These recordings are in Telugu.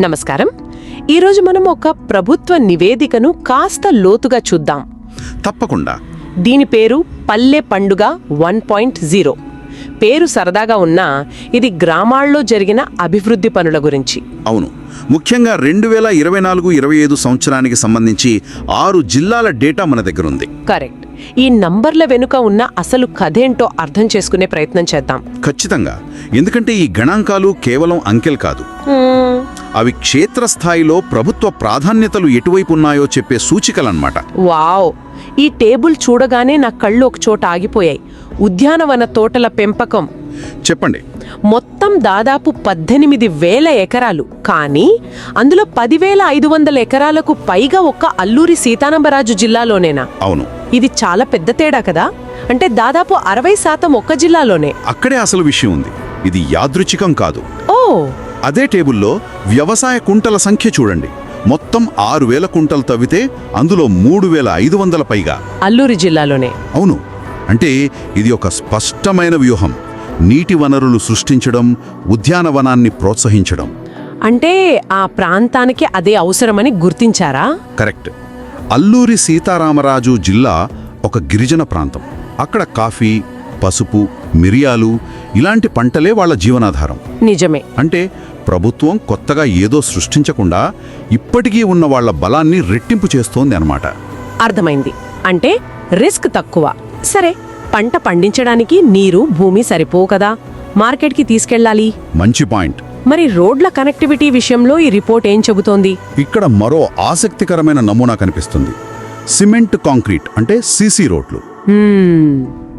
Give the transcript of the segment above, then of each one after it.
నమస్కారం. ఈరోజు మనం ఒక ప్రభుత్వ నివేదికను కాస్త లోతుగా చూద్దాం. తప్పకుండా. దీని పేరు పల్లె పండుగ వన్ పాయింట్ జీరో. పేరు సరదాగా ఉన్నా ఇది గ్రామాల్లో జరిగిన అభివృద్ధి పనుల గురించి. అవును. ముఖ్యంగా రెండు వేల ఇరవై నాలుగు ఇరవై ఐదు సంవత్సరానికి సంబంధించి ఆరు జిల్లాల డేటా మన దగ్గర ఉంది. కరెక్ట్. ఈ నంబర్ల వెనుక ఉన్న అసలు కథేంటో అర్థం చేసుకునే ప్రయత్నం చేద్దాం. ఖచ్చితంగా. ఎందుకంటే ఈ గణాంకాలు కేవలం అంకెలు కాదు. అవి క్షేత్రస్థాయిలో ప్రభుత్వ ప్రాధాన్యతలు ఎటువైపు ఉన్నాయో చెప్పే సూచికలన్నమాట. వావ్! ఈ టేబుల్ చూడగానే నా కళ్ళు ఒక చోట ఆగిపోయాయి. ఉద్యానవన తోటల పెంపకం. చెప్పండి. మొత్తం దాదాపు పద్దెనిమిది వేల ఎకరాలు. కానీ అందులో పదివేల ఐదు వందల ఎకరాలకు పైగా ఒక్క అల్లూరి సీతారామరాజు జిల్లాలోనేనా? అవును. ఇది చాలా పెద్ద తేడా కదా? అంటే దాదాపు అరవై శాతం ఒక్క జిల్లాలోనే. అక్కడే అసలు విషయం ఉంది. ఇది యాదృచ్ఛికం కాదు. ఓ! అదే టేబుల్లో వ్యవసాయ కుంటల సంఖ్య చూడండి. మొత్తం ఆరు వేల కుంటలు తవ్వితే అందులో మూడు వేల ఐదు వందల పైగా. అల్లూరి జిల్లాలోనే. అవును. అంటే ఇది ఒక స్పష్టమైన వ్యూహం. నీటి వనరులు సృష్టించడం ఉద్యానవనాన్ని ప్రోత్సహించడం. అంటే ఆ ప్రాంతానికి అదే అవసరమని గుర్తించారా? కరెక్ట్. అల్లూరి సీతారామరాజు జిల్లా ఒక గిరిజన ప్రాంతం. అక్కడ కాఫీ పసుపు మిరియాలు ఇలాంటి పంటలే వాళ్ళ జీవనాధారం. నిజమే. అంటే ప్రభుత్వం కొత్తగా ఏదో సృష్టించకుండా ఇప్పటికీ ఉన్న వాళ్ళ బలాన్ని రెట్టింపు చేస్తోంది అన్నమాట. అర్థమైంది. అంటే రిస్క్ తక్కువ. సరే పంట పండించడానికి నీరు భూమి సరిపోవు కదా. మార్కెట్కి తీసుకెళ్ళాలి. మంచి పాయింట్. మరి రోడ్ల కనెక్టివిటీ విషయంలో ఈ రిపోర్ట్ ఏం చెబుతోంది? ఇక్కడ మరో ఆసక్తికరమైన నమూనా కనిపిస్తుంది. సిమెంట్ కాంక్రీట్ అంటే సీసీ రోడ్లు.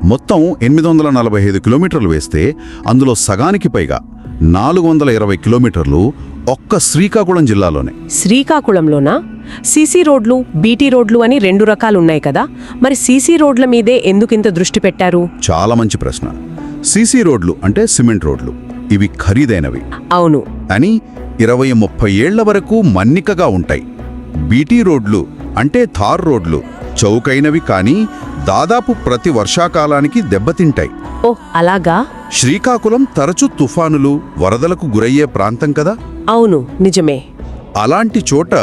మొత్తం ఎనిమిది వందల నలభై ఐదు కిలోమీటర్లు వేస్తే అందులో సగానికి పైగా నాలుగు వందల ఇరవై కిలోమీటర్లు ఒక్క శ్రీకాకుళం జిల్లాలోనే. శ్రీకాకుళంలోనా? సీసీ రోడ్లు బీటీ రోడ్లు అని రెండు రకాలున్నాయి కదా. మరి సీసీ రోడ్ల మీదే ఎందుకింత దృష్టి పెట్టారు? చాలా మంచి ప్రశ్న. సీసీ రోడ్లు అంటే సిమెంట్ రోడ్లు. ఇవి ఖరీదైనవి. అవును. అని ఇరవై ముప్పై ఏళ్ళ వరకు మన్నికగా ఉంటాయి. బీటీ రోడ్లు అంటే థార్ రోడ్లు. చౌకైనవి కానీ దాదాపు ప్రతి వర్షాకాలానికి దెబ్బతింటాయి. ఓ అలాగా? శ్రీకాకుళం తరచు తుఫానులు వరదలకు గురయ్యే ప్రాంతం కదా? అవును నిజమే. అలాంటి చోట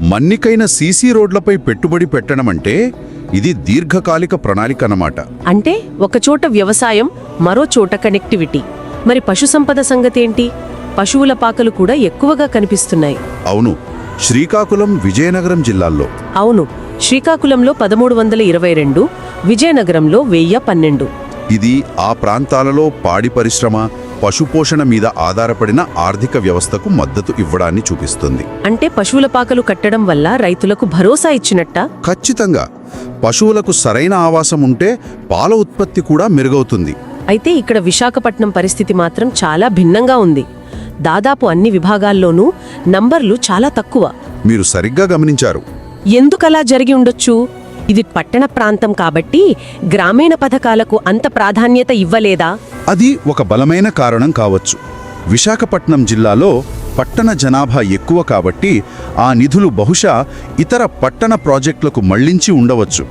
మన్నికైన సీసీ రోడ్లపై పెట్టుబడి పెట్టడమంటే ఇది దీర్ఘకాలిక ప్రణాళిక అన్నమాట. అంటే ఒకచోట వ్యవసాయం మరో చోట కనెక్టివిటీ మరి పశుసంపద సంగతేంటి? పశువుల పాకలు కూడా ఎక్కువగా కనిపిస్తున్నాయి. అవును శ్రీకాకుళం విజయనగరం జిల్లాల్లో. అవును శ్రీకాకుళంలో పదమూడు వందల ఇరవై రెండు విజయనగరంలో వెయ్యి పన్నెండు. ఇది ఆ ప్రాంతాలలో పాడి పరిశ్రమ పశుపోషణ మీద ఆధారపడిన ఆర్థిక వ్యవస్థకు మద్దతు ఇవ్వడాన్ని చూపిస్తుంది. అంటే పశువుల పాకలు కట్టడం వల్ల రైతులకు భరోసా ఇచ్చినట్ట? ఖచ్చితంగా. పశువులకు సరైన ఆవాసం ఉంటే పాల ఉత్పత్తి కూడా మెరుగవుతుంది. అయితే ఇక్కడ విశాఖపట్నం పరిస్థితి మాత్రం చాలా భిన్నంగా ఉంది. దాదాపు అన్ని విభాగాల్లోనూ నంబర్లు చాలా తక్కువ. మీరు సరిగ్గా గమనించారు. ఎందుకలా జరిగి ఉండొచ్చు? ఇది పట్టణ ప్రాంతం కాబట్టి గ్రామీణ పథకాలకు అంత ప్రాధాన్యత ఇవ్వలేదా? అది ఒక బలమైన కారణం కావచ్చు. విశాఖపట్నం జిల్లాలో పట్టణ జనాభా ఎక్కువ కాబట్టి ఆ నిధులు బహుశా ఇతర పట్టణ ప్రాజెక్టులకు మళ్ళించి ఉండవచ్చు.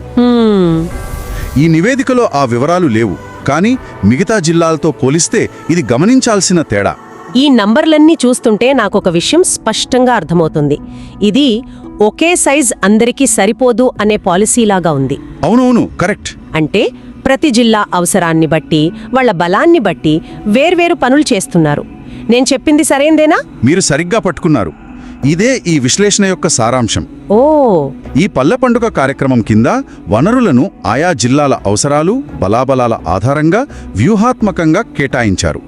ఈ నివేదికలో ఆ వివరాలు లేవు. కానీ మిగతా జిల్లాలతో పోలిస్తే ఇది గమనించాల్సిన తేడా. ఈ నంబర్లన్నీ చూస్తుంటే నాకొక విషయం స్పష్టంగా అర్థమవుతుంది. ఇది ఒకే సైజ్ అందరికీ సరిపోదు అనే పాలసీలాగా ఉంది. అవునవును కరెక్ట్. అంటే ప్రతి జిల్లా అవసరాన్ని బట్టి వాళ్ళ బలాన్ని బట్టి వేర్వేరు పనులు చేస్తున్నారు. నేను చెప్పింది సరైందేనా? మీరు సరిగ్గా పట్టుకున్నారు. ఇదే ఈ విశ్లేషణ యొక్క సారాంశం. ఓ. ఈ పల్లె పండుగ కార్యక్రమం కింద వనరులను ఆయా జిల్లాల అవసరాలు బలాబలాల ఆధారంగా వ్యూహాత్మకంగా కేటాయించారు.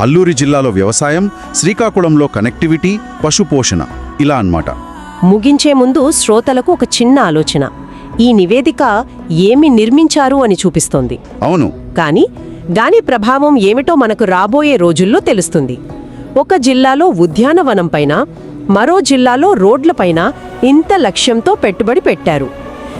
అల్లూరి జిల్లాలో వ్యవసాయం శ్రీకాకుళంలో కనెక్టివిటీ పశుపోషణ ఇలా అన్నమాట. ముగించే ముందు శ్రోతలకు ఒక చిన్న ఆలోచన. ఈ నివేదిక ఏమి నిర్మించారు అని చూపిస్తోంది. అవును. కానీ దాని ప్రభావం ఏమిటో మనకు రాబోయే రోజుల్లో తెలుస్తుంది. ఒక జిల్లాలో ఉద్యానవనం పైన మరో జిల్లాలో రోడ్లపైన ఇంత లక్ష్యంతో పెట్టుబడి పెట్టారు.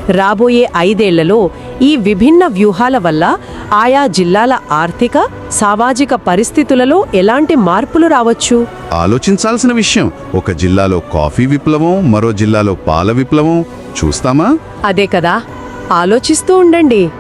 రాబోయే ఐదేళ్ళలో ఈ విభిన్న వ్యూహాల వల్ల ఆయా జిల్లాల ఆర్థిక సామాజిక పరిస్థితులలో ఎలాంటి మార్పులు రావచ్చు? ఆలోచించాల్సిన విషయం ఒక జిల్లాలో కాఫీ విప్లవం మరో జిల్లాలో పాల విప్లవం. చూస్తామా? అదే కదా. ఆలోచిస్తూ ఉండండి.